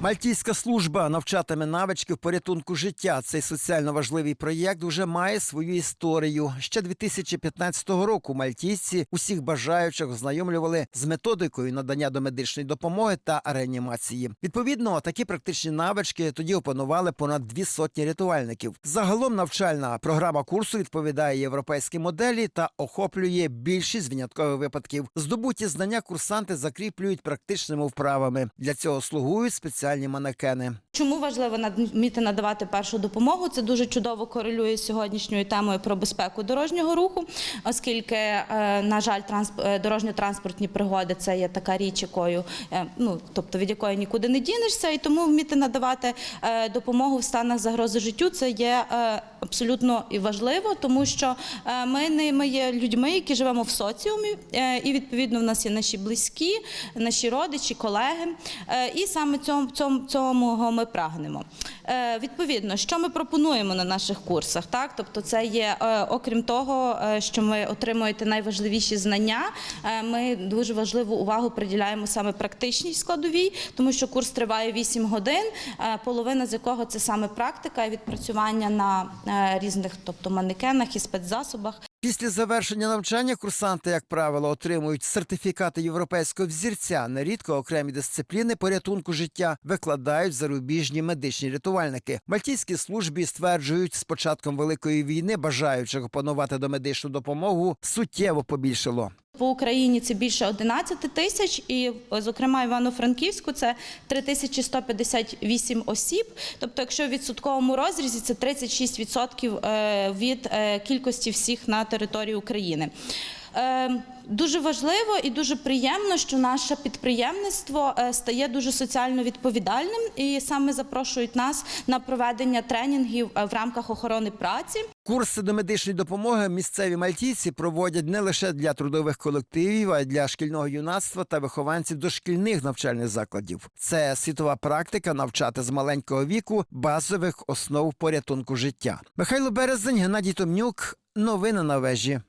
Мальтійська служба навчатиме навички в порятунку життя. Цей соціально важливий проєкт вже має свою історію. Ще 2015 року мальтійці усіх бажаючих ознайомлювали з методикою надання домедичної допомоги та реанімації. Відповідно, такі практичні навички тоді опанували понад дві сотні рятувальників. Загалом навчальна програма курсу відповідає європейській моделі та охоплює більшість виняткових випадків. Здобуті знання курсанти закріплюють практичними вправами. Для цього слугують спеціальні манекени. Чому важливо вміти надавати першу допомогу? Це дуже чудово корелює з сьогоднішньою темою про безпеку дорожнього руху, оскільки, е, на жаль, е, дорожньо-транспортні пригоди це є така річ, якою е, ну тобто від якої нікуди не дінешся, і тому вміти надавати допомогу в станах загрози життю це є абсолютно важливо, тому що ми не ми є людьми, які живемо в соціумі, і відповідно в нас є наші близькі, наші родичі, колеги. І саме цьому, цьому, ми прагнемо. Е, Відповідно, що ми пропонуємо на наших курсах? Так, тобто, це є е, окрім того, е, що ми отримуєте найважливіші знання. Ми дуже важливу увагу приділяємо саме практичній складовій, тому що курс триває 8 годин, половина з якого це саме практика і відпрацювання на різних, тобто манекенах і спецзасобах. Після завершення навчання курсанти, як правило, отримують сертифікати європейського взірця. Нерідко окремі дисципліни порятунку життя викладають зарубіжні медичні рятувальники. Мальтійські службі стверджують, з початком великої війни бажаючих опанувати домедичну допомогу суттєво побільшало. По Україні це більше 11 тисяч, і, зокрема, Івано-Франківську це 3158 осіб. Тобто, якщо в відсотковому розрізі це 36% е, від е, кількості всіх на території України. Е, Дуже важливо і дуже приємно, що наше підприємництво е, стає дуже соціально відповідальним і саме запрошують нас на проведення тренінгів е, в рамках охорони праці. Курси до медичної допомоги місцеві мальтійці проводять не лише для трудових колективів, а й для шкільного юнацтва та вихованців дошкільних навчальних закладів. Це світова практика навчати з маленького віку базових основ порятунку життя. Михайло Березень, Геннадій Томнюк. Новини на вежі.